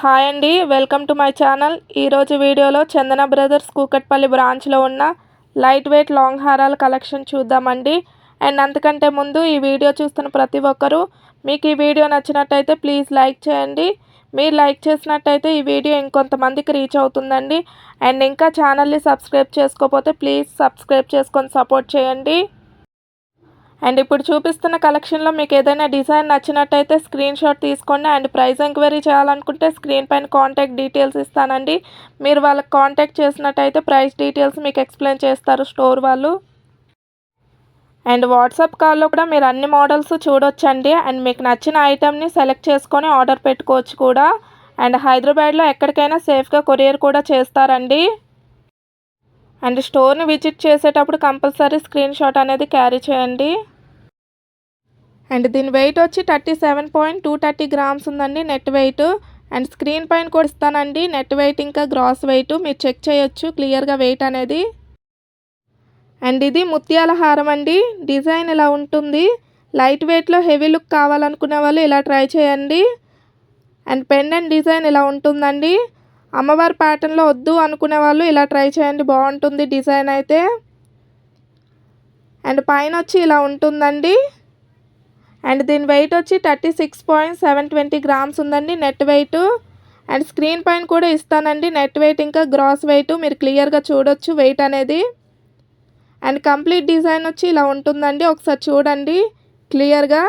Hi అండి welcome to my channel. ఈరోజు వీడియోలో చందన బ్రదర్స్ కూకట్పల్లి బ్రాంచ్లో ఉన్న లైట్ వెయిట్ లాంగ్ హారాల కలెక్షన్ చూద్దామండి. అండ్ అంతకంటే ముందు ఈ వీడియో చూస్తున్న ప్రతి ఒక్కరూ మీకు ఈ వీడియో నచ్చినట్టయితే ప్లీజ్ లైక్ చేయండి. మీరు లైక్ చేసినట్టయితే ఈ వీడియో ఇంకొంతమందికి రీచ్ అవుతుందండి. అండ్ ఇంకా ఛానల్ని సబ్స్క్రైబ్ చేసుకోకపోతే ప్లీజ్ సబ్స్క్రైబ్ చేసుకొని సపోర్ట్ చేయండి. అండ్ ఇప్పుడు చూపిస్తున్న కలెక్షన్లో మీకు ఏదైనా డిజైన్ నచ్చినట్టయితే స్క్రీన్ షాట్ తీసుకోండి. అండ్ ప్రైస్ ఎంక్వైరీ చేయాలనుకుంటే స్క్రీన్ పైన కాంటాక్ట్ డీటెయిల్స్ ఇస్తానండి. మీరు వాళ్ళకి కాంటాక్ట్ చేసినట్టయితే ప్రైస్ డీటెయిల్స్ మీకు ఎక్స్ప్లెయిన్ చేస్తారు స్టోర్ వాళ్ళు. అండ్ వాట్సాప్ కాల్లో కూడా మీరు అన్ని మోడల్స్ చూడొచ్చండి. అండ్ మీకు నచ్చిన ఐటెంని సెలెక్ట్ చేసుకొని ఆర్డర్ పెట్టుకోవచ్చు కూడా. అండ్ హైదరాబాద్లో ఎక్కడికైనా సేఫ్గా కొరియర్ కూడా చేస్తారండి. అండ్ స్టోర్ని విజిట్ చేసేటప్పుడు కంపల్సరీ స్క్రీన్ షాట్ అనేది క్యారీ చేయండి. అండ్ దీని వెయిట్ వచ్చి thirty seven point two thirty grams ఉందండి. నెట్ వెయిట్ అండ్ స్క్రీన్ పైన కూడా ఇస్తానండి. నెట్ వెయిట్ ఇంకా గ్రాస్ వెయిట్ మీరు చెక్ చేయొచ్చు. క్లియర్గా వెయిట్ అనేది. అండ్ ఇది ముత్యాల హారం అండి. డిజైన్ ఇలా ఉంటుంది? లైట్ వెయిట్లో హెవీ లుక్ కావాలనుకునే వాళ్ళు ఇలా ట్రై చేయండి. అండ్ పెండెంట్ డిజైన్ ఇలా ఉంటుందండి? అమ్మవారి ప్యాటర్న్లో వద్దు అనుకునే వాళ్ళు ఇలా ట్రై చేయండి. బాగుంటుంది డిజైన్ అయితే. అండ్ పైన వచ్చి ఇలా ఉంటుందండి. అండ్ దీని వెయిట్ వచ్చి thirty six point seven twenty grams ఉందండి నెట్ వెయిట్ అండ్ స్క్రీన్ పైన కూడా ఇస్తానండి. నెట్ వెయిట్ ఇంకా గ్రాస్ వెయిట్ మీరు క్లియర్గా చూడొచ్చు వెయిట్ అనేది. అండ్ కంప్లీట్ డిజైన్ వచ్చి ఇలా ఉంటుందండి. ఒకసారి చూడండి. క్లియర్గా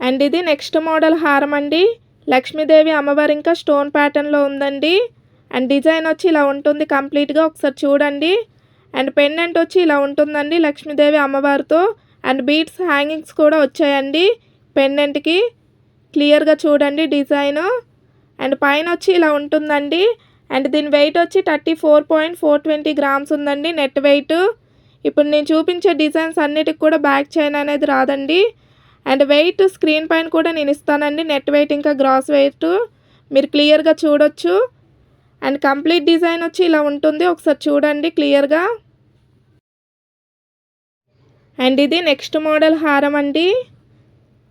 అండ్ ఇది నెక్స్ట్ మోడల్ హారం అండి. లక్ష్మీదేవి అమ్మవారి ఇంకా స్టోన్ ప్యాటర్న్లో ఉందండి. అండ్ డిజైన్ వచ్చి ఇలా ఉంటుంది. కంప్లీట్గా ఒకసారి చూడండి. అండ్ పెండెంట్ వచ్చి ఇలా ఉంటుందండి లక్ష్మీదేవి అమ్మవారితో. అండ్ బీట్స్ హ్యాంగింగ్స్ కూడా వచ్చాయండి పెండెంట్కి. క్లియర్గా చూడండి డిజైన్. అండ్ పైన వచ్చి ఇలా ఉంటుందండి. అండ్ దీని వెయిట్ వచ్చి thirty four point four twenty grams ఉందండి నెట్ వెయిట్. ఇప్పుడు నేను చూపించే డిజైన్స్ అన్నిటికి కూడా బ్యాక్ చైన్ అనేది రాదండి. అండ్ వెయిట్ స్క్రీన్ పైన కూడా నేను ఇస్తానండి నెట్ వెయిట్ ఇంకా గ్రాస్ వెయిట్. మీరు క్లియర్గా చూడొచ్చు. అండ్ కంప్లీట్ డిజైన్ వచ్చి ఇలా ఉంటుంది. ఒకసారి చూడండి క్లియర్గా. అండ్ ఇది నెక్స్ట్ మోడల్ హారం అండి.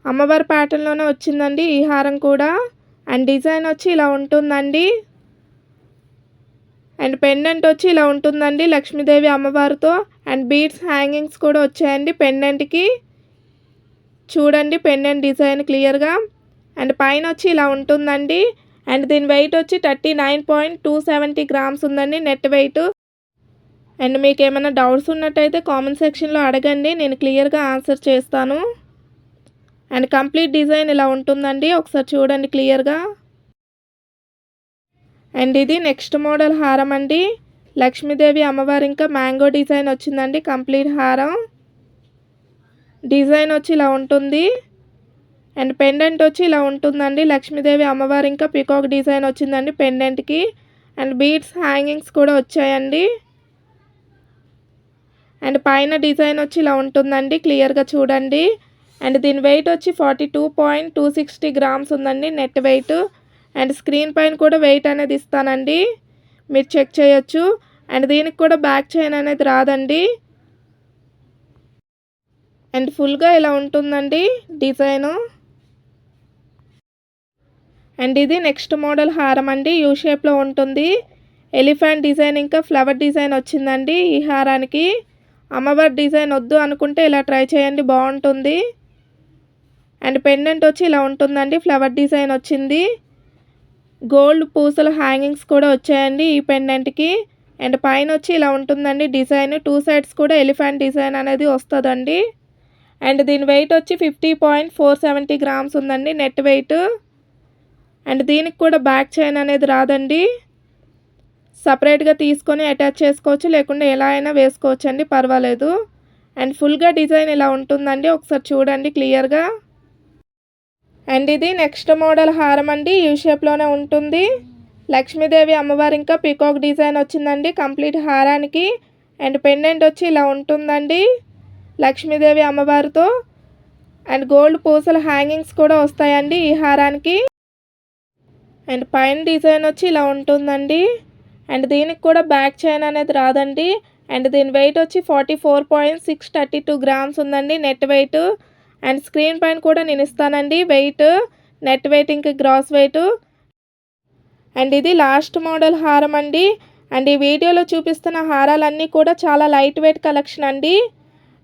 అమ్మవారి ప్యాటర్న్లోనే వచ్చిందండి ఈ హారం కూడా. అండ్ డిజైన్ వచ్చి ఇలా ఉంటుందండి. అండ్ పెండెంట్ వచ్చి ఇలా ఉంటుందండి లక్ష్మీదేవి అమ్మవారితో. అండ్ బీడ్స్ హ్యాంగింగ్స్ కూడా వచ్చాయండి పెండెంట్కి. చూడండి పెండెంట్ డిజైన్ క్లియర్గా. అండ్ పైన వచ్చి ఇలా ఉంటుందండి. అండ్ దీని వెయిట్ వచ్చి thirty nine point two seventy grams ఉందండి నెట్ వెయిట్. అండ్ మీకు ఏమైనా డౌట్స్ ఉన్నట్టయితే కామెంట్ సెక్షన్లో అడగండి. నేను క్లియర్గా ఆన్సర్ చేస్తాను. అండ్ కంప్లీట్ డిజైన్ ఇలా ఉంటుందండి. ఒకసారి చూడండి క్లియర్గా. అండ్ ఇది నెక్స్ట్ మోడల్ హారం అండి. లక్ష్మీదేవి అమ్మవారి ఇంకా మ్యాంగో డిజైన్ వచ్చిందండి. కంప్లీట్ హారం. డిజైన్ వచ్చి ఇలా ఉంటుంది. అండ్ పెండెంట్ వచ్చి ఇలా ఉంటుందండి. లక్ష్మీదేవి అమ్మవారి ఇంకా పికాక్ డిజైన్ వచ్చిందండి పెండెంట్కి. అండ్ బీడ్స్ హ్యాంగింగ్స్ కూడా వచ్చాయండి. అండ్ పైన డిజైన్ వచ్చి ఇలా ఉంటుందండి క్లియర్గా చూడండి. అండ్ దీని వెయిట్ వచ్చి forty two point two sixty grams ఉందండి నెట్ వెయిట్ అండ్ స్క్రీన్ పైన కూడా వెయిట్ అనేది ఇస్తానండి. మీరు చెక్ చేయొచ్చు. అండ్ దీనికి కూడా బ్యాక్ చైన్ అనేది రాదండి. అండ్ ఫుల్గా ఇలా ఉంటుందండి డిజైను. అండ్ ఇది నెక్స్ట్ మోడల్ హారం అండి యూ షేప్లో ఉంటుంది. ఎలిఫెంట్ డిజైన్ ఇంకా ఫ్లవర్ డిజైన్ వచ్చిందండి ఈ హారానికి. అమ్మవారి డిజైన్ వద్దు అనుకుంటే ఇలా ట్రై చేయండి బాగుంటుంది. అండ్ పెండెంట్ వచ్చి ఇలా ఉంటుందండి ఫ్లవర్ డిజైన్ వచ్చింది. గోల్డ్ పూసల హ్యాంగింగ్స్ కూడా వచ్చాయండి ఈ పెండెంట్కి అండ్ పైన వచ్చి ఇలా ఉంటుందండి డిజైన్ టూ సైడ్స్ కూడా ఎలిఫెంట్ డిజైన్ అనేది వస్తుందండి. అండ్ దీని వెయిట్ వచ్చి fifty point four seventy grams ఉందండి నెట్ వెయిట్ అండ్ దీనికి కూడా బ్యాక్ చైన్ అనేది రాదండి. సపరేట్గా తీసుకొని అటాచ్ చేసుకోవచ్చు లేకుంటే ఎలా అయినా వేసుకోవచ్చు అండి పర్వాలేదు. అండ్ ఫుల్గా డిజైన్ ఇలా ఉంటుందండి ఒకసారి చూడండి క్లియర్గా. అండ్ ఇది నెక్స్ట్ మోడల్ హారం అండి యూ షేప్లోనే ఉంటుంది. లక్ష్మీదేవి అమ్మవారి ఇంకా పికాక్ డిజైన్ వచ్చిందండి కంప్లీట్ హారానికి. అండ్ పెండెంట్ వచ్చి ఇలా ఉంటుందండి లక్ష్మీదేవి అమ్మవారితో. అండ్ గోల్డ్ పూసల హ్యాంగింగ్స్ కూడా వస్తాయండి ఈ హారానికి. అండ్ పైన డిజైన్ వచ్చి ఇలా ఉంటుందండి. అండ్ దీనికి కూడా బ్యాక్ చైన్ అనేది రాదండి. అండ్ దీని వెయిట్ వచ్చి forty four point six thirty two grams ఉందండి నెట్ వెయిట్ అండ్ స్క్రీన్ పైన కూడా నేను ఇస్తానండి వెయిట్ నెట్ వెయిట్ ఇంకా గ్రాస్ వెయిట్ అండ్ ఇది లాస్ట్ మోడల్ హారం అండి. అండ్ ఈ వీడియోలో చూపిస్తున్న హారాలన్నీ కూడా చాలా లైట్ వెయిట్ కలెక్షన్ అండి.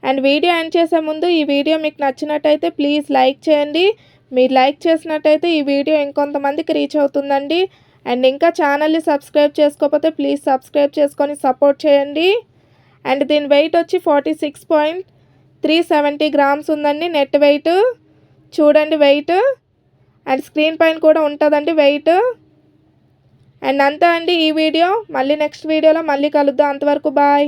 అండ్ వీడియో ఎండ్ చేసే ముందు ఈ వీడియో మీకు నచ్చినట్టయితే ప్లీజ్ లైక్ చేయండి. మీరు లైక్ చేసినట్టయితే ఈ వీడియో ఇంకొంతమందికి రీచ్ అవుతుందండి. అండ్ ఇంకా ఛానల్ని సబ్స్క్రైబ్ చేసుకోకపోతే ప్లీజ్ సబ్స్క్రైబ్ చేసుకొని సపోర్ట్ చేయండి. అండ్ దీని వెయిట్ వచ్చి forty six point three seventy grams ఉందండి నెట్ వెయిట్ చూడండి వెయిట్ అండ్ స్క్రీన్ పైన కూడా ఉంటుందండి వెయిట్ అండ్ అంతా అండి ఈ వీడియో. మళ్ళీ నెక్స్ట్ వీడియోలో మళ్ళీ కలుద్దాం. అంతవరకు బాయ్